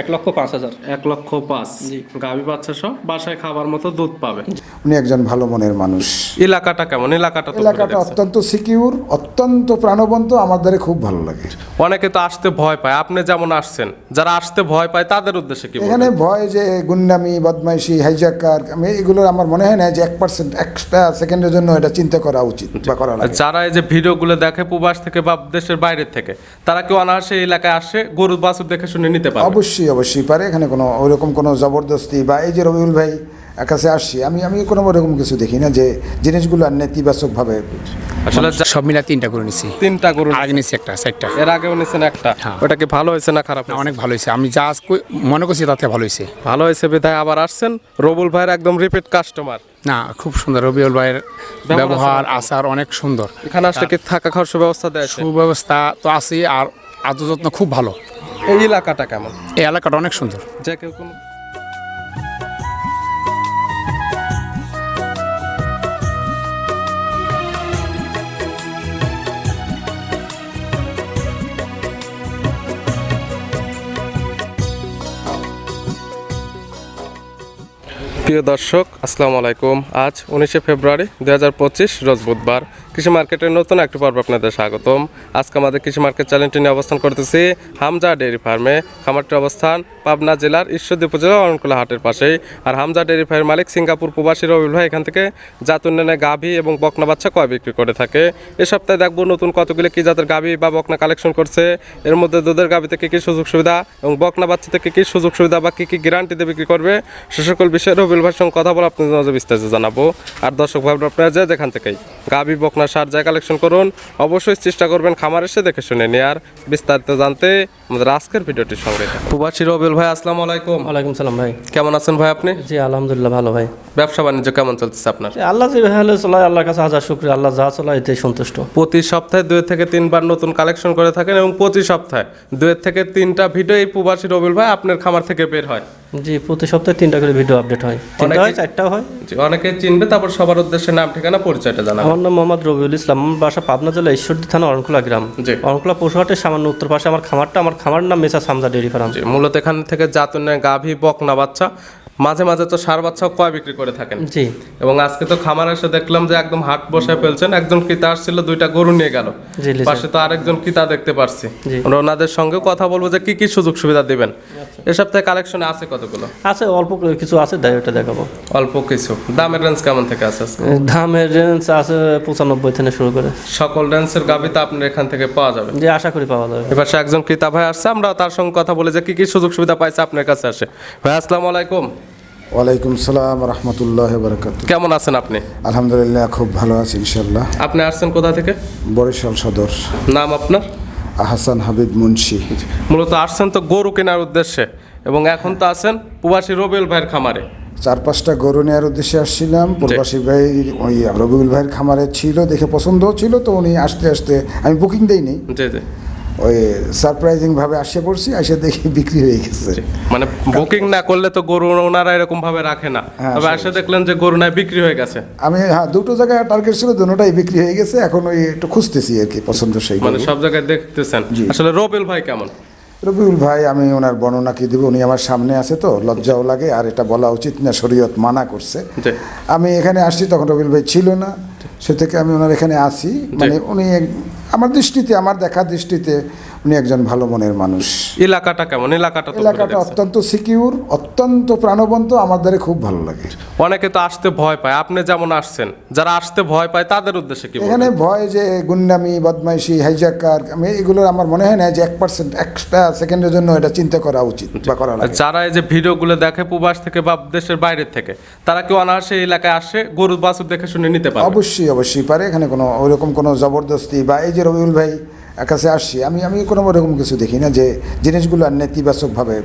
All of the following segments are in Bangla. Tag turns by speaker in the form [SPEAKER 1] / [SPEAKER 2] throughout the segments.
[SPEAKER 1] এক লক্ষ পাঁচ হাজার।
[SPEAKER 2] এক লক্ষ পাঁচ। গাভী বাচ্চা সহ বাসায় খাবার মতো দুধ পাবে।
[SPEAKER 3] উনি একজন ভালো মনের মানুষ।
[SPEAKER 2] এলাকাটা কেমন? এলাকাটা
[SPEAKER 3] এলাকাটা অত্যন্ত সিকিউর অত্যন্ত প্রাণবন্ত আমাদের খুব ভালো লাগে।
[SPEAKER 2] অনেকে তো আসতে ভয় পায়। আপনি যেমন আসছেন যারা আসতে ভয় পায় তাদের উদ্দেশ্যে কি
[SPEAKER 3] এখানে ভয় যে গুন্ডামি বদমাইশি হাইজাকার আমি এগুলো আমার মনে হয় না যে এক পার্সেন্ট একটা সেকেন্ডের জন্য এটা চিন্তা করা উচিত বা করা লাগে।
[SPEAKER 2] যারা এই যে ভিডিওগুলো দেখে প্রবাস থেকে বা দেশের বাইরে থেকে তারা কেউ অনায়াসে এলাকায় আসে গরু বাছুর দেখে শুনে নিতে পারে
[SPEAKER 3] অবশ্যই। অবশ্যই পারে। এখানে কোনো ওইরকম কোনো জবরদস্তি বা এই যে রবিউল ভাই কাছে আসছি আমি আমি কোনো ওরকম কিছু দেখি না যে জিনিসগুলো আর নেতিবাচকভাবে
[SPEAKER 2] আসলে
[SPEAKER 4] সব মিলা তিনটা করে নিছি।
[SPEAKER 2] তিনটা গরু
[SPEAKER 4] আগে নিছি। একটা চারটা।
[SPEAKER 2] এর আগেও নিছেন একটা।
[SPEAKER 4] হ্যাঁ।
[SPEAKER 2] ওটা কি ভালো হয়েছে না খারাপ
[SPEAKER 4] না, অনেক ভালো হয়েছে। আমি যা আজ মনে করছি তাতে ভালো হয়েছে।
[SPEAKER 2] ভালো হয়েছে বিধায় আবার আসছেন। রবুল ভাইয়ের একদম রিপিট কাস্টমার
[SPEAKER 4] না খুব সুন্দর। রবিউল ভাইয়ের ব্যবহার আচার অনেক সুন্দর।
[SPEAKER 2] এখানে আসলে কি থাকা খাওয়ার সুব্যবস্থা দেয়
[SPEAKER 4] সুব্যবস্থা তো আছে আর আদর যত্ন খুব ভালো।
[SPEAKER 2] এই এলাকাটা কেমন?
[SPEAKER 4] এই এলাকাটা অনেক সুন্দর।
[SPEAKER 2] যে কেউ কোনো প্রিয় দর্শক আসসালামু আলাইকুম। আজ উনিশে ফেব্রুয়ারি দু হাজার পঁচিশ রোজ বুধবার। কৃষি মার্কেটের নতুন একটি পর্ব আপনাদের স্বাগতম। আজকে আমাদের কৃষি মার্কেট চ্যানেলটি নিয়ে অবস্থান করতেছি হামজা ডেয়ারি ফার্মে। খামারটির অবস্থান পাবনা জেলার ঈশ্বরদী উপজেলা অরণকুলা হাটের পাশেই। আর হামজা ডেয়ারি ফার্মের মালিক সিঙ্গাপুর প্রবাসী রবিউল ভাই এখান থেকে জাত উন্নয়নে গাভী এবং বকনা বাচ্চা কয় বিক্রি করে থাকে। এ সপ্তাহে দেখব নতুন কতগুলো কি জাতের গাভী বা বকনা কালেকশন করছে। এর মধ্যে দুধের গাভী থেকে কি সুযোগ সুবিধা এবং বকনা বাচ্চা থেকে কি সুযোগ সুবিধা বা কি কি গ্যারান্টিতে বিক্রি করবে সে সকল বিষয়ে রবিউল ভাইয়ের সঙ্গে কথা বলে আপনাদের বিস্তারিত জানাব। আর দর্শক ভাই আপনারা যে যেখান থেকেই গাভী, বকনা সার যায় কালেকশন করুন। অবশ্যই চেষ্টা করবেন খামার এসে দেখে শুনে নিয়ে আর বিস্তারিত জানতে আমাদের আজকের ভিডিওটির সঙ্গে প্রবাসী রবিউল ভাই আসসালামু আলাইকুম।
[SPEAKER 1] ওয়ালাইকুম সালাম ভাই।
[SPEAKER 2] কেমন আছেন ভাই আপনি?
[SPEAKER 1] জি আলহামদুলিল্লাহ ভালো ভাই।
[SPEAKER 2] ব্যবসা বাণিজ্য কেমন চলতেছে আপনার?
[SPEAKER 1] আল্লাহ যে ভালো চলায় আল্লাহর কাছে হাজার শুক্রিয়া। আল্লাহ যা চলায় এতে সন্তুষ্ট।
[SPEAKER 2] প্রতি সপ্তাহে দুই থেকে তিনবার নতুন কালেকশন করে থাকেন এবং প্রতি সপ্তাহে দুই থেকে তিনটা ভিডিও এই প্রবাসী রবিল ভাই আপনার খামার থেকে বের হয়।
[SPEAKER 1] জি প্রতি সপ্তাহে তিনটা করে ভিডিও আপডেট হয়। তিনটা হয় চারটা হয়।
[SPEAKER 2] জি, অনেকে চিনবে তারপর সবার উদ্দেশ্যে নাম ঠিকানা পরিচয়টা জানাব।
[SPEAKER 1] আমার নাম মোহাম্মদ রবিউল ইসলাম আমার বাসা পাবনা জেলা ঈশ্বরদী থানা অরণকুলা গ্রাম।
[SPEAKER 2] জি।
[SPEAKER 1] অরণকুলা পশুহাটের সামান্য উত্তর পাশে আমার খামারটা আমার খামার নাম মেসা সামজা ডেরি ফার্ম।
[SPEAKER 2] মূলত এখান থেকে জাতুন্নয় গাভী বকনা বাচ্চা মাঝে মাঝে তো সার বাচ্চাও কয় বিক্রি করে থাকেন?
[SPEAKER 1] জি।
[SPEAKER 2] এবং আজকে তো খামার এসে দেখলাম যে একদম হাট বসায় ফেলছেন একজন ক্রেতা আসছিল দুইটা গরু নিয়ে গেল। পাশে তো আরেকজন ক্রেতা দেখতে পারছি। আমরা ওনাদের সঙ্গে কথা বলব যে কি কি সুযোগ সুবিধা দিবেন। এ সপ্তাহে কালেকশনে আছে কতগুলো?
[SPEAKER 1] আছে অল্প কিছু আছে দেয় ওটা দেখাবো।
[SPEAKER 2] অল্প কিছু। দামের রেঞ্জ কেমন থেকে আছে?
[SPEAKER 1] দামের রেঞ্জ আছে পঁচানব্বই থেকে শুরু করে।
[SPEAKER 2] সকল রেঞ্জের গাভী তো আপনার এখান থেকে পাওয়া যাবে।
[SPEAKER 1] যে আশা করি পাওয়া যাবে।
[SPEAKER 2] এবার সে একজন ক্রেতা ভাই আসছে আমরা তার সঙ্গে কথা বলে যে কি কি সুযোগ সুবিধা পাইছে আপনার কাছে আসে। ভাই আসসালামু আলাইকুম।
[SPEAKER 3] ওয়ালাইকুম সালাম রহমতুল্লাহ বরকাত
[SPEAKER 2] কেমন আছেন আপনি?
[SPEAKER 3] আলহামদুলিল্লাহ খুব ভালো আছি ইনশাল্লাহ
[SPEAKER 2] আপনি আসছেন কোথা থেকে?
[SPEAKER 3] বরিশাল সদর।
[SPEAKER 2] নাম আপনার?
[SPEAKER 3] আহসান হাবিব মুন্সি।
[SPEAKER 2] মূলত আসছেন তো গরু কেনার উদ্দেশ্যে এবং এখন তো আছেন প্রবাসী রবিউল ভাইয়ের খামারে।
[SPEAKER 3] চার পাঁচটা গরু নেওয়ার উদ্দেশ্যে আসছিলাম। প্রবাসী ভাই ওই রবিউল ভাইয়ের খামারে ছিল দেখে পছন্দও ছিল তো উনি আসতে আসতে আমি বুকিং দেইনি। ওই সারপ্রাইজিং ভাবে আসে পড়ছি এসে দেখি বিক্রি হয়ে গেছে।
[SPEAKER 2] মানে বুকিং না করলে তো গরু ওনারা এরকম ভাবে রাখে না।
[SPEAKER 3] হ্যাঁ,
[SPEAKER 2] তবে এসে দেখলেন যে গরু নাই বিক্রি হয়ে গেছে।
[SPEAKER 3] আমি হ্যাঁ দুটো জায়গায় টার্গেট ছিল দুটোটাই বিক্রি হয়ে গেছে এখন ওই একটু খুঁজতেছি আর কি পছন্দ সেই
[SPEAKER 2] মানে সব জায়গায় দেখতেছেন। আসলে রবিউল ভাই কেমন?
[SPEAKER 3] রবিউল ভাই আমি ওনার বর্ণনা কি দেবো? উনি আমার সামনে আছে তো লজ্জাও লাগে আর এটা বলা উচিত না শরীয়ত মানা করছে। আমি এখানে আসছি তখন রবিউল ভাই ছিল না। সে থেকে আমি ওনার এখানে আসি। মানে উনি এক- আমার দৃষ্টিতে আমার দেখা দৃষ্টিতে উনি একজন ভালো মনের মানুষ।
[SPEAKER 2] এলাকাটা কেমন? এলাকাটা
[SPEAKER 3] এলাকাটা অত্যন্ত সিকিউর অত্যন্ত প্রাণবন্ত আমাদের খুব ভালো লাগে।
[SPEAKER 2] অনেকে তো আসতে ভয় পায়। আপনি যেমন আসছেন যারা আসতে ভয় পায় তাদের উদ্দেশ্যে কি?
[SPEAKER 3] এখানে ভয় যে গুন্ডামি বদমাইশি হাইজাকার আমি এগুলো আমার মনে হয় না যে এক পার্সেন্ট একটা সেকেন্ডের জন্য এটা চিন্তা করা উচিত বা করা লাগে।
[SPEAKER 2] যারা এই যে ভিডিওগুলো দেখে প্রবাস থেকে বা দেশের বাইরে থেকে তারা কেউ অনায়াসে এলাকায় আসে গরু বাছুর দেখে শুনে নিতে পারে
[SPEAKER 3] অবশ্যই অবশ্যই পারে। এখানে কোনো ওইরকম কোনো জবরদস্তি বা এই যে রবিউল ভাই কাছে আসছি। আমি আমি কোনো ওরকম কিছু দেখি না যে জিনিসগুলো আর নেতিবাচকভাবে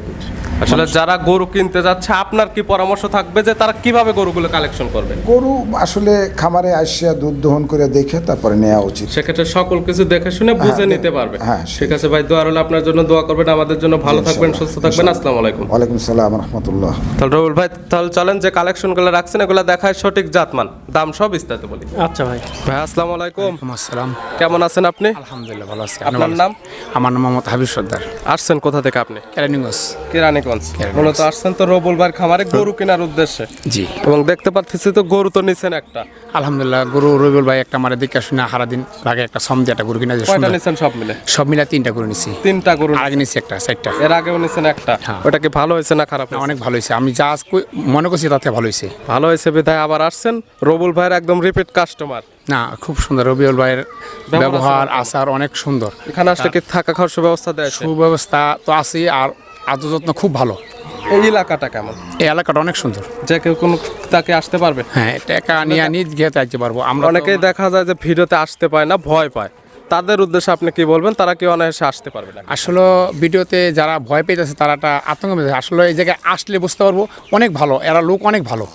[SPEAKER 2] আসলে যারা গরু কিনতে যাচ্ছে আপনার কি পরামর্শ থাকবে যে তারা কীভাবে গরুগুলো কালেকশন করবে?
[SPEAKER 3] গরু আসলে খামারে আসিয়া দুধ দহন করে দেখে তারপরে নেওয়া উচিত।
[SPEAKER 2] সেক্ষেত্রে সকল কিছু দেখে শুনে বুঝে
[SPEAKER 3] হ্যাঁ,
[SPEAKER 2] নিতে পারবে।
[SPEAKER 3] হ্যাঁ,
[SPEAKER 2] ঠিক আছে ভাই দোয়া রইল আপনার জন্য দোয়া করবেন আমাদের জন্য। ভালো থাকবেন সুস্থ থাকবেন। আসসালামু আলাইকুম।
[SPEAKER 3] ওয়ালাইকুম সালাম রহমতুল্লাহ।
[SPEAKER 2] তাহলে রবুল ভাই তাহলে চলেন যে কালেকশন কালেকশনগুলো রাখছেন এগুলো দেখায় সঠিক জাতমান। দাম সব বিস্তারিত বলি।
[SPEAKER 1] আচ্ছা ভাই।
[SPEAKER 2] ভাই আসসালামু আলাইকুম।
[SPEAKER 4] আসসালাম।
[SPEAKER 2] কেমন আছেন আপনি?
[SPEAKER 4] আলহামদুলিল্লাহ ভালো আছি
[SPEAKER 2] আপনার নাম?
[SPEAKER 4] আমার নাম মোহাম্মদ হাবিব সর্দার।
[SPEAKER 2] আসছেন কোথা থেকে আপনি?
[SPEAKER 4] কেরানীগঞ্জ।
[SPEAKER 2] কেরানি কেরানীগঞ্জ। মূলত আসছেন তো রবুল ভাইয়ের খামারে গরু কেনার উদ্দেশ্যে।
[SPEAKER 4] জি।
[SPEAKER 2] এবং দেখতে পাচ্ছি তো গরু তো নিছেন একটা।
[SPEAKER 4] আলহামদুলিল্লাহ গরু রবিউল ভাই একটা মারে দেখে শুনে হারা দিন আগে একটা সম দিয়ে একটা গরু কিনা
[SPEAKER 2] কয়টা নিছেন সব মিলে?
[SPEAKER 4] সব মিলা তিনটা গরু নিছি।
[SPEAKER 2] তিনটা গরু
[SPEAKER 4] আগে নিছি একটা চারটা।
[SPEAKER 2] এর আগেও নিছেন একটা।
[SPEAKER 4] হ্যাঁ।
[SPEAKER 2] ওটা কি ভালো হয়েছে না খারাপ
[SPEAKER 4] অনেক ভালো হয়েছে। আমি যা মনে করছি তাতে ভালো হয়েছে।
[SPEAKER 2] ভালো হয়েছে বিধায় আবার আসছেন? রবুল ভাইয়ের একদম রিপিট কাস্টমার
[SPEAKER 4] না খুব সুন্দর। রবিউল ভাইয়ের ব্যবহার আচার অনেক সুন্দর।
[SPEAKER 2] এখানে আসলে কি থাকা খাওয়ার সুব্যবস্থা দেয়
[SPEAKER 4] সুব্যবস্থা তো আছে আর আদর যত্ন খুব ভালো।
[SPEAKER 2] এই এলাকাটা কেমন?
[SPEAKER 4] এই এলাকাটা অনেক সুন্দর।
[SPEAKER 2] যে কেউ কোনো তাকে আসতে পারবে?
[SPEAKER 4] হ্যাঁ টাকা নিয়ে নিজ গিয়ে যাইতে পারব। আমরা
[SPEAKER 2] অনেকেই দেখা যায় যে ভিডিওতে আসতে পায় না ভয় পায়। তাদের উদ্দেশ্যে আপনি কি বলবেন? তারা কি অনায়াসে আসতে পারবে না
[SPEAKER 4] আসলে ভিডিওতে যারা ভয় পেয়েছে তারা একটা আতঙ্ক আসলে এই জায়গায় আসলে বুঝতে পারব অনেক ভালো। এরা লোক অনেক ভালো।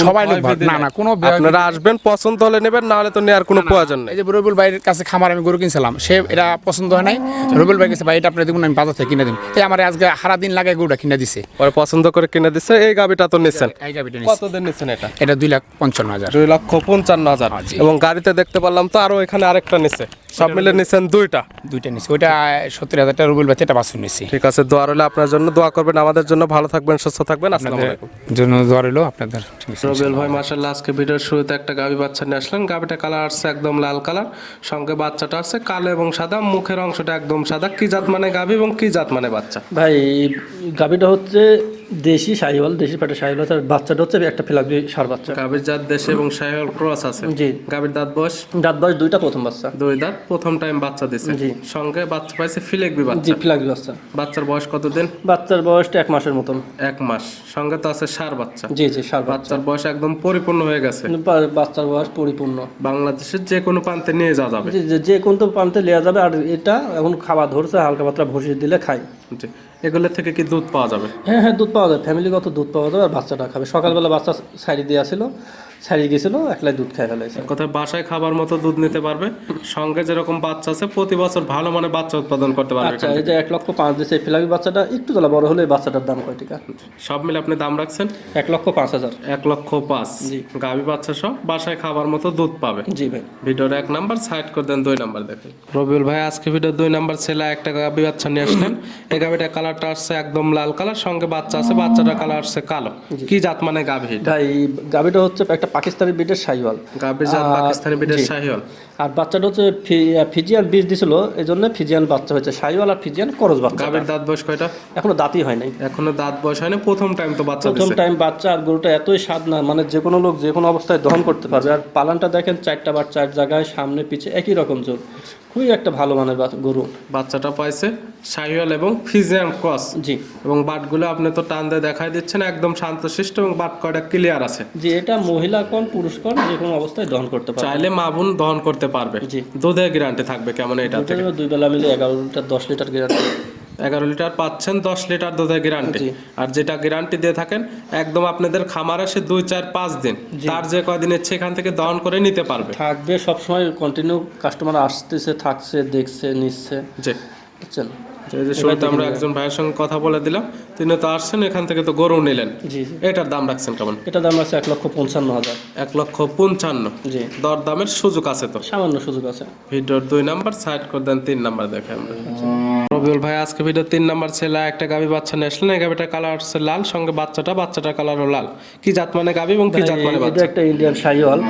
[SPEAKER 4] সবাই লোক না না কোনো
[SPEAKER 2] আপনারা আসবেন পছন্দ হলে নেবেন না হলে তো নেওয়ার কোনো প্রয়োজন নেই।
[SPEAKER 4] এই যে রবিউল ভাইয়ের কাছে খামার আমি গরু কিনছিলাম সে এটা পছন্দ হয় নাই। রবিউল ভাই কাছে ভাই এটা আপনি দেখুন আমি বাজার থেকে কিনে দিন এই আমার আজকে সারা দিন লাগে গরুটা কিনে দিছে।
[SPEAKER 2] পরে পছন্দ করে কিনে দিচ্ছে এই গাবিটা তো নিচ্ছেন
[SPEAKER 4] এই গাবিটা নিছে।
[SPEAKER 2] কতদিন নিচ্ছেন এটা?
[SPEAKER 4] এটা দুই লাখ পঞ্চান্ন হাজার।
[SPEAKER 2] দুই লক্ষ পঞ্চান্ন হাজার। এবং গাড়িতে দেখতে পারলাম তো আরও এখানে আরেকটা নিচ্ছে সব মিলে নিচ্ছেন দুইটা।
[SPEAKER 4] দুইটা নিছে। ওইটা সত্তর হাজার টাকা রবিউল ভাই এটা বাছুর নিছি।
[SPEAKER 2] ঠিক আছে দোয়া রইলে আপনার জন্য। দোয়া করবেন আমাদের জন্য। ভালো থাকবেন সুস্থ থাকবেন। আসসালামু
[SPEAKER 4] আপনাদের
[SPEAKER 2] আলাইকুম।
[SPEAKER 4] জন্য দোয়া রইল আপনাদের। ঠিক আছে।
[SPEAKER 2] রবিউল ভাই মার্শাল্লাহ আজকে ভিডিওর শুরুতে একটা গাভী বাচ্চা নিয়ে আসলেন গাভীটা কালার আসছে একদম লাল কালার সঙ্গে বাচ্চাটা আছে কালো এবং সাদা। মুখের অংশটা একদম সাদা। কি জাত মানে গাভী এবং কি জাত মানে বাচ্চা?
[SPEAKER 1] ভাই গাভীটা হচ্ছে দেশি সাহিওয়াল দেশি পেটে সাহিওয়াল তার বাচ্চাটা হচ্ছে একটা ফিলাপি সার বাচ্চা।
[SPEAKER 2] গাভীর জাত দেশে এবং সাহেল ক্রস আছে?
[SPEAKER 1] জি।
[SPEAKER 2] গাভীর দাঁত বয়স?
[SPEAKER 1] দাঁত বয়স দুইটা প্রথম বাচ্চা।
[SPEAKER 2] দুই দাঁত প্রথম টাইম বাচ্চা দিছে।
[SPEAKER 1] জি।
[SPEAKER 2] সঙ্গে বাচ্চা পাইছে ফিলেকবি
[SPEAKER 1] জি
[SPEAKER 2] বাচ্চা।
[SPEAKER 1] বাচ্চা।
[SPEAKER 2] বাচ্চার বয়স কতদিন?
[SPEAKER 1] বাচ্চার বয়সটা এক মাসের মতন।
[SPEAKER 2] এক মাস। সঙ্গে তো আছে সার বাচ্চা।
[SPEAKER 1] জি জি সার
[SPEAKER 2] বাচ্চার বয়স একদম পরিপূর্ণ হয়ে গেছে।
[SPEAKER 1] বাচ্চার বয়স পরিপূর্ণ।
[SPEAKER 2] বাংলাদেশের যে কোনো প্রান্তে নিয়ে যাওয়া যাবে।
[SPEAKER 1] যে- কোন প্রান্তে নেওয়া যাবে আর এটা এখন খাবার ধরছে হালকা পাতলা ভসিয়ে দিলে খাই
[SPEAKER 2] জি। এগুলোর থেকে কি দুধ পাওয়া যাবে?
[SPEAKER 1] হ্যাঁ হ্যাঁ দুধ পাওয়া যাবে ফ্যামিলিগত দুধ পাওয়া যাবে আর বাচ্চাটা খাবে। সকালবেলা বাচ্চা সাইডে দেওয়া ছিল সারি গেছিল একলাই দুধ খাই ফেলাইছে
[SPEAKER 2] কোথায় বাসায় খাবার মতো দুধ নিতে পারবে সঙ্গে যেরকম বাচ্চা আছে প্রতি বছর ভালো মানে বাচ্চা উৎপাদন করতে পারবে
[SPEAKER 1] আচ্ছা এই যে এক লক্ষ পাঁচ এই ফিলাপি বাচ্চাটা একটু তোলা বড় হলে বাচ্চাটার দাম কয় টাকা?
[SPEAKER 2] সব মিলে আপনি দাম রাখছেন?
[SPEAKER 1] এক লক্ষ পাঁচ হাজার।
[SPEAKER 2] এক লক্ষ পাঁচ।
[SPEAKER 1] জি।
[SPEAKER 2] গাভী বাচ্চা সব বাসায় খাবার মতো দুধ পাবে।
[SPEAKER 1] জি ভাই।
[SPEAKER 2] ভিডিওর এক নাম্বার সাইড করে দেন দুই নাম্বার দেখেন। রবিউল ভাই আজকে ভিডিও দুই নাম্বার ছেলে একটা গাভী বাচ্চা নিয়ে আসলেন। এই গাভীটা কালারটা আসছে একদম লাল কালার সঙ্গে বাচ্চা আছে বাচ্চাটা কালার আসছে কালো। কি জাত মানে গাভী?
[SPEAKER 1] ভাই গাবিটা হচ্ছে একটা পাকিস্তানি বিটের শাহিওয়াল।
[SPEAKER 2] পাকিস্তানি বিটের। শাহিওয়াল।
[SPEAKER 1] আর বাচ্চাটা হচ্ছে ফিজিয়ান বীজ দিছিল এই জন্য ফিজিয়ান বাচ্চা হয়েছে। সাইওয়াল আর ফিজিয়ান করজ বাচ্চা।
[SPEAKER 2] গাভীর দাঁত বয়স কয়টা?
[SPEAKER 1] এখনও দাঁতই হয় নাই।
[SPEAKER 2] এখনও দাঁত বয়স হয় না প্রথম টাইম তো বাচ্চা
[SPEAKER 1] প্রথম টাইম বাচ্চা আর গরুটা এতই স্বাদ না মানে যে কোনো লোক যে কোনো অবস্থায় দহন করতে পারবে। আর পালানটা দেখেন চারটা বার চার জায়গায় সামনে পিছে একই রকম জোর খুবই একটা ভালো মানের গরু।
[SPEAKER 2] বাচ্চাটা পাইছে সাইওয়াল এবং ফিজিয়ান ক্রস।
[SPEAKER 1] জি।
[SPEAKER 2] এবং বাটগুলো আপনি তো টান দিয়ে দেখাই দিচ্ছেন একদম শান্তশিষ্ট এবং বাট কয়টা ক্লিয়ার আছে।
[SPEAKER 1] জি এটা মহিলা কোন পুরুষ কোন যে কোনো অবস্থায় দহন করতে পারবে।
[SPEAKER 2] চাইলে মা বোন দহন করতে পারবে।
[SPEAKER 1] জি।
[SPEAKER 2] দুধের গ্যারান্টি থাকবে কেমন এটা থেকে?
[SPEAKER 1] দুই বেলা মিলে এগারো লিটার দশ লিটার গ্যারান্টি
[SPEAKER 2] এগারো লিটার পাচ্ছেন দশ লিটার দুধের গ্যারান্টি আর যেটা গ্যারান্টি দিয়ে থাকেন একদম আপনাদের খামার আসে দুই চার পাঁচ দিন। তার যে কয়দিন ইচ্ছে এখান থেকে দহন করে নিতে পারবে।
[SPEAKER 1] থাকবে সবসময় কন্টিনিউ কাস্টমার আসতেছে থাকছে দেখছে নিচ্ছে।
[SPEAKER 2] জি।
[SPEAKER 1] বুঝছেন?
[SPEAKER 2] শুরুতে আমরা একজন ভাইয়ের সঙ্গে কথা বলে দিলাম তিনি তো আসছেন এখান থেকে তো গরু নিলেন। এটার দাম রাখছেন কেমন?
[SPEAKER 1] এটা দাম আছে এক লক্ষ পঞ্চান্ন হাজার।
[SPEAKER 2] এক লক্ষ পঞ্চান্ন।
[SPEAKER 1] জি।
[SPEAKER 2] দর দামের সুযোগ আছে তো?
[SPEAKER 1] সামান্য সুযোগ আছে।
[SPEAKER 2] ভিডিওর দুই নাম্বার সাইড করে দেন তিন নাম্বার দেখে আমরা। রবিউল ভাই আজকে ভিডিও তিন নাম্বার ছেলে একটা গাবি বাচ্চা নিয়ে আসলেন। এই গাবিটার কালার হচ্ছে লাল সঙ্গে বাচ্চাটা বাচ্চাটার কালারও লাল। কি জাত মানে গাবি এবং কি জাত মানে
[SPEAKER 1] এটা
[SPEAKER 2] বাচ্চা?
[SPEAKER 1] একটা ইন্ডিয়ান শাহিওয়াল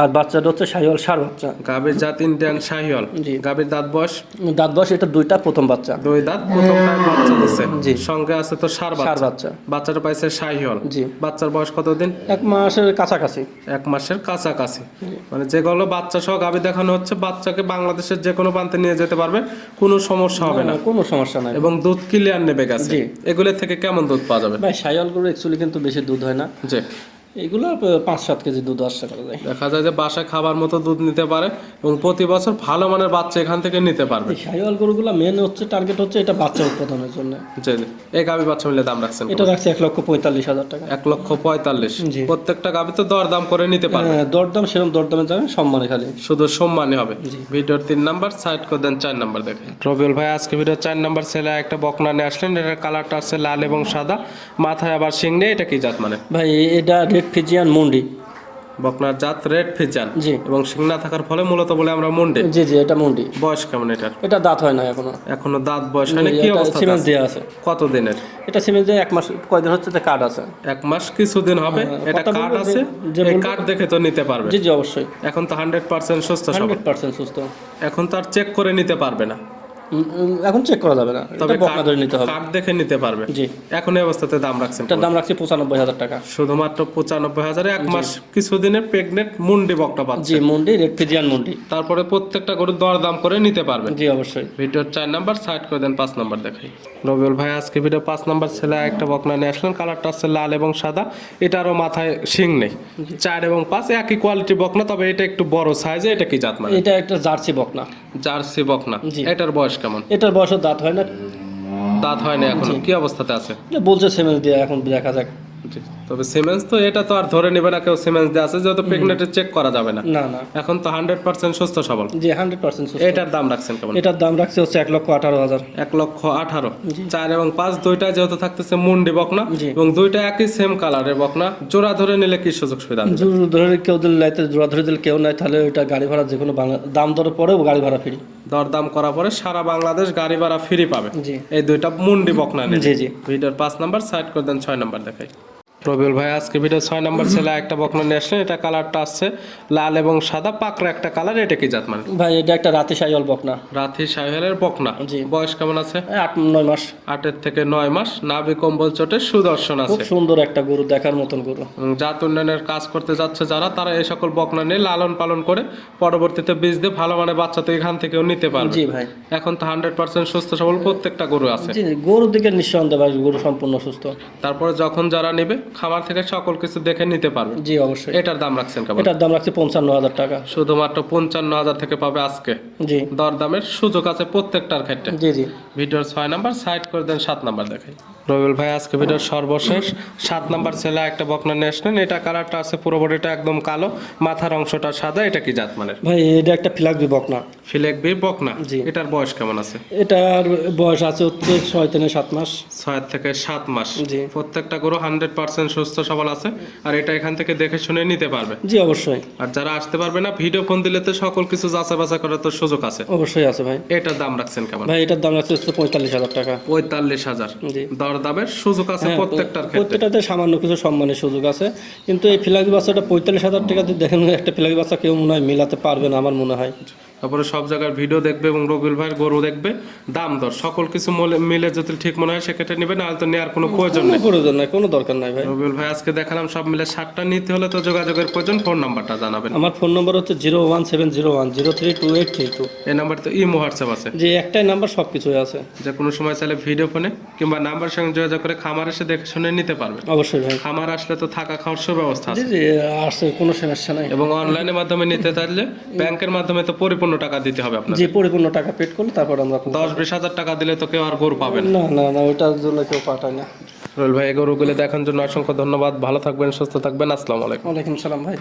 [SPEAKER 1] আর বাচ্চাটা হচ্ছে শাহিওয়াল সার বাচ্চা।
[SPEAKER 2] গাবির জাত ইন্ডিয়ান শাহিওয়াল।
[SPEAKER 1] জি।
[SPEAKER 2] গাবির দাঁত বয়স?
[SPEAKER 1] দাঁত বয়স এটা দুইটা প্রথম বাচ্চা।
[SPEAKER 2] দুই দাঁত প্রথম টাইম বাচ্চা দিছে।
[SPEAKER 1] জি।
[SPEAKER 2] সঙ্গে আছে তো সার
[SPEAKER 1] সার
[SPEAKER 2] বাচ্চা।
[SPEAKER 1] বাচ্চা
[SPEAKER 2] বাচ্চাটা পাইছে শাহিওয়াল।
[SPEAKER 1] জি।
[SPEAKER 2] বাচ্চার বয়স কতদিন?
[SPEAKER 1] এক মাসের কাছাকাছি।
[SPEAKER 2] এক মাসের কাছাকাছি। মানে যেগুলো বাচ্চা সহ গাবি দেখানো হচ্ছে বাচ্চাকে বাংলাদেশের যে কোনো প্রান্তে নিয়ে যেতে পারবে কোনো সমস্যা হবে না
[SPEAKER 1] কোনো সমস্যা নাই।
[SPEAKER 2] এবং দুধ ক্লিয়ার নেবে গেছে।
[SPEAKER 1] এগুলো
[SPEAKER 2] এগুলোর থেকে কেমন দুধ পাওয়া যাবে?
[SPEAKER 1] ভাই শাহিওয়াল গরু অ্যাকচুয়ালি কিন্তু বেশি দুধ হয় না।
[SPEAKER 2] যে
[SPEAKER 1] এগুলো পাঁচ সাত কেজি দুধ করা যায়
[SPEAKER 2] দেখা যায় যে বাসায় খাবার মতো দুধ নিতে পারে এবং প্রতি বছর ভালো মানের বাচ্চা এখান থেকে নিতে পারবে।
[SPEAKER 1] এই শাহিওয়াল গরুগুলো মেন হচ্ছে টার্গেট হচ্ছে এটা বাচ্চা উৎপাদনের জন্য।
[SPEAKER 2] জি জি। এই গাবি বাচ্চা মিলে দাম রাখছেন
[SPEAKER 1] এটা রাখছে এক লক্ষ পঁয়তাল্লিশ হাজার টাকা।
[SPEAKER 2] এক লক্ষ পঁয়তাল্লিশ।
[SPEAKER 1] জি।
[SPEAKER 2] প্রত্যেকটা গাবি তো দর দাম করে নিতে পারবে।
[SPEAKER 1] হ্যাঁ, দরদাম সেরকম দরদামে যাবে সম্মানে খালি।
[SPEAKER 2] শুধু সম্মানই হবে। ভিডিওর তিন নাম্বার সাইড করে দেন চার নাম্বার দেখে। রবিউল ভাই আজকে ভিডিও চার নাম্বার ছেলে একটা বকনা নিয়ে আসলেন। এটার কালারটা আছে লাল এবং সাদা। মাথায় আবার শিং নেই এটা কি জাত মানে?
[SPEAKER 1] ভাই এটা ফিজিয়ান মুন্ডি।
[SPEAKER 2] বকনার জাত রেড ফিজান
[SPEAKER 1] জি।
[SPEAKER 2] এবং শিং না থাকার ফলে মূলত বলে আমরা মুন্ডে।
[SPEAKER 1] জি জি এটা মুন্ডি।
[SPEAKER 2] বয়স কেমন এটার?
[SPEAKER 1] এটা দাঁত হয় না এখনও।
[SPEAKER 2] এখনও দাঁত বয়স হয়নি কি অবস্থা
[SPEAKER 1] সিমেন্ট দেওয়া আছে।
[SPEAKER 2] কত দিনের?
[SPEAKER 1] এটা সিমেন্ট দিয়ে এক মাস কয়দিন হচ্ছে যে কার্ড আছে।
[SPEAKER 2] এক মাস কিছুদিন হবে
[SPEAKER 1] হ্যাঁ,
[SPEAKER 2] এটা কার্ড আছে?
[SPEAKER 1] যে-
[SPEAKER 2] এই কার্ড দেখে তো নিতে পারবে।
[SPEAKER 1] জি জি অবশ্যই।
[SPEAKER 2] এখন তো হান্ড্রেড পার্সেন্ট সুস্থ সবল
[SPEAKER 1] হান্ড্রেড পার্সেন্ট সুস্থ।
[SPEAKER 2] এখন তো আর চেক করে নিতে পারবে না।
[SPEAKER 1] এখন চেক করা যাবে না।
[SPEAKER 2] তবে
[SPEAKER 1] বকনা ধরে নিতে হবে।
[SPEAKER 2] কার্ড দেখে নিতে পারবে।
[SPEAKER 1] জি।
[SPEAKER 2] এখন এই অবস্থাতে দাম রাখছেন
[SPEAKER 1] এটার দাম রাখছি পঁচানব্বই হাজার টাকা।
[SPEAKER 2] শুধুমাত্র পঁচানব্বই হাজারে এক মাস কিছুদিনের প্রেগনেন্ট মুন্ডি বকটা পাচ্ছে।
[SPEAKER 1] জি মুন্ডি রেড ফিজিয়ান মুন্ডি।
[SPEAKER 2] তারপরে প্রত্যেকটা গরু দর দাম করে নিতে পারবে।
[SPEAKER 1] জি অবশ্যই।
[SPEAKER 2] ভিডিওর চার নাম্বার সাইড করে দেন পাঁচ নাম্বার দেখাই। রবিউল ভাই আজকে ভিডিও পাঁচ নাম্বার ছেলে একটা বকনা নিয়ে আসলেন। কালারটা হচ্ছে লাল এবং সাদা। এটারও মাথায় শিং নেই। চার এবং পাঁচ একই কোয়ালিটি বকনা তবে এটা একটু বড় সাইজে এটা কি জাত মানে?
[SPEAKER 1] এটা একটা জার্সি বকনা।
[SPEAKER 2] জার্সি বকনা
[SPEAKER 1] জি।
[SPEAKER 2] এটার বয়স কেমন?
[SPEAKER 1] এটার বয়সও দাঁত হয় না।
[SPEAKER 2] দাঁত হয় না এখন। কি অবস্থাতে আছে?
[SPEAKER 1] বলছে সেমেন্স দিয়ে এখন দেখা যাক।
[SPEAKER 2] তবে সিমেন্স তো এটা তো আর ধরে নেবে না কেউ সিমেন্স দিয়ে আছে যেহেতু প্রেগনেন্টে চেক করা যাবে না।
[SPEAKER 1] না না।
[SPEAKER 2] এখন তো হান্ড্রেড পার্সেন্ট সুস্থ সবল।
[SPEAKER 1] জি হান্ড্রেড পার্সেন্ট
[SPEAKER 2] এটার দাম রাখছেন কেমন?
[SPEAKER 1] এটার দাম রাখছে হচ্ছে এক লক্ষ আঠারো হাজার।
[SPEAKER 2] এক লক্ষ আঠারো। চার এবং পাঁচ দুইটা যেহেতু থাকতেছে মুন্ডি বকনা। এবং দুইটা একই সেম কালারের বকনা জোড়া ধরে নিলে কি সুযোগ সুবিধা?
[SPEAKER 1] জোর ধরে কেউ দিলে জোড়া ধরে দিলে কেউ নাই তাহলে ওইটা গাড়ি ভাড়া যে কোনো দাম দরে পরেও গাড়ি ভাড়া ফ্রি।
[SPEAKER 2] দরদাম করার পরে সারা বাংলাদেশ গাড়ি ভাড়া ফ্রি পাবে। এই দুইটা মুন্ডি বকনা
[SPEAKER 1] জি জি।
[SPEAKER 2] ভিডিওর পাঁচ নাম্বার সাইড করে দেন ছয় নাম্বার দেখাই। রবিউল ভাই আজকে ভিডিও ছয় নম্বর ছেলে একটা বকনা নিয়ে আসলেন এটা কালারটা আসছে লাল এবং সাদা পাকড়া একটা কালার এটা কি জাত মানে?
[SPEAKER 1] ভাই এটা একটা রাতে সাইল বকনা।
[SPEAKER 2] রাথি সাহেলের বকনা।
[SPEAKER 1] জি।
[SPEAKER 2] বয়স কেমন আছে?
[SPEAKER 1] আট নয় মাস।
[SPEAKER 2] আটের থেকে নয় মাস নাভি কম্বল চোটে সুদর্শন আছে।
[SPEAKER 1] খুব সুন্দর একটা গরু দেখার মতন গরু।
[SPEAKER 2] জাত উন্নয়নের কাজ করতে যাচ্ছে যারা তারা এই সকল বকনা নিয়ে লালন পালন করে পরবর্তীতে বীজ দিয়ে ভালো মানে বাচ্চা তো এখান থেকেও নিতে পারবে।
[SPEAKER 1] জি ভাই।
[SPEAKER 2] এখন তো হান্ড্রেড পার্সেন্ট সুস্থ সবল প্রত্যেকটা গরু আছে।
[SPEAKER 1] জি গরুর দিকে নিঃসন্দেহ ভাই গরু সম্পূর্ণ সুস্থ।
[SPEAKER 2] তারপরে যখন যারা নেবে খামার থেকে সকল কিছু দেখে নিতে পারবেন।
[SPEAKER 1] জি অবশ্যই।
[SPEAKER 2] এটার দাম রাখছেন কেমন
[SPEAKER 1] এটার দাম রাখছে পঞ্চান্ন হাজার টাকা।
[SPEAKER 2] শুধুমাত্র পঞ্চান্ন হাজার থেকে পাবে আজকে।
[SPEAKER 1] জি।
[SPEAKER 2] দরদামের সুযোগ আছে প্রত্যেকটার ক্ষেত্রে।
[SPEAKER 1] জি জি।
[SPEAKER 2] ভিডিওর ছয় নাম্বার সাইড করে দেন সাত নাম্বার দেখাই। রবিউল ভাই আজকে ভিডিওর সর্বশেষ। সাত নাম্বার ছেলে একটা বকনা নিয়ে আসলেন। এটা কালারটা আছে পুরো বডিটা একদম কালো। মাথার অংশটা সাদা এটা কি জাত মানের
[SPEAKER 1] ভাই এটা একটা ফ্ল্যাগবি বকনা।
[SPEAKER 2] ফিলেক বি বকনা?
[SPEAKER 1] জি।
[SPEAKER 2] এটার বয়স কেমন আছে?
[SPEAKER 1] এটার বয়স আছে হচ্ছে ছয় থেকে সাত মাস।
[SPEAKER 2] ছয় থেকে সাত মাস।
[SPEAKER 1] জি।
[SPEAKER 2] প্রত্যেকটা গরু হান্ড্রেড পার্সেন্ট সুস্থ সবল আছে। আর এটা এখান থেকে দেখে শুনে নিতে পারবে।
[SPEAKER 1] জি অবশ্যই।
[SPEAKER 2] আর যারা আসতে পারবে না ভিডিও ফোন দিলে তো সকল কিছু যাচাই বাছাই করার তো সুযোগ আছে।
[SPEAKER 1] অবশ্যই আছে ভাই।
[SPEAKER 2] এটার দাম রাখছেন কেমন?
[SPEAKER 1] ভাই এটার দাম রাখছে হচ্ছে পঁয়তাল্লিশ হাজার টাকা।
[SPEAKER 2] পঁয়তাল্লিশ হাজার।
[SPEAKER 1] জি।
[SPEAKER 2] দরদামের সুযোগ আছে
[SPEAKER 1] হ্যাঁ,
[SPEAKER 2] প্রত্যেকটার ক্ষেত্রে।
[SPEAKER 1] প্রত্যেকটাতে সামান্য কিছু সম্মানের সুযোগ আছে। কিন্তু এই ফিলাকি বাচ্চাটা পঁয়তাল্লিশ হাজার টাকা দিয়ে দেখেন একটা ফিলাকি বাচ্চা কেউ মনে হয় মিলাতে পারবে না আমার মনে হয়।
[SPEAKER 2] তারপরে সব জায়গার ভিডিও দেখবে এবং রবিউল ভাইয়ের গরু দেখবে। দাম দর সকল কিছু মিলে যদি ঠিক মনে হয় সেক্ষেত্রে নেবে না তো নেওয়ার কোনো প্রয়োজন নেই।
[SPEAKER 1] প্রয়োজন নাই কোনো দরকার নাই ভাই।
[SPEAKER 2] রবিউল ভাই আজকে দেখালাম সব মিলে ষাটটা নিতে হলে তো যোগাযোগের প্রয়োজন ফোন নাম্বারটা জানাবেন।
[SPEAKER 1] আমার ফোন নম্বর হচ্ছে zero one seven zero one zero three two eight three two.
[SPEAKER 2] এই নাম্বার তো ইমো হোয়াটসঅ্যাপ আছে।
[SPEAKER 1] যে একটাই নাম্বার সব কিছুই আছে।
[SPEAKER 2] যে কোনো সময় চাইলে ভিডিও ফোনে কিংবা নাম্বার সঙ্গে যোগাযোগ করে খামার এসে দেখে শুনে নিতে পারবে।
[SPEAKER 1] অবশ্যই ভাই।
[SPEAKER 2] খামার আসলে তো থাকা খাওয়ার সুব্যবস্থা
[SPEAKER 1] জি
[SPEAKER 2] আছে।
[SPEAKER 1] জি আসছে কোনো সমস্যা নাই।
[SPEAKER 2] এবং অনলাইনের মাধ্যমে নিতে চাইলে ব্যাংকের মাধ্যমে তো পরিপূর্ণ টাকা দিতে হবে আপনার
[SPEAKER 1] যে পরিপূর্ণ টাকা পেড করলে তারপর আমরা
[SPEAKER 2] দশ বিশ হাজার টাকা দিলে তো কেউ আর গরু পাবে না।
[SPEAKER 1] না না না ওইটার জন্য কেউ পাঠায় না।
[SPEAKER 2] রোল ভাই গরু গরুগুলো দেখার জন্য অসংখ্য ধন্যবাদ। ভালো থাকবেন সুস্থ থাকবেন। আসসালামু আলাইকুম।
[SPEAKER 1] ওয়ালাইকুম সালাম ভাই।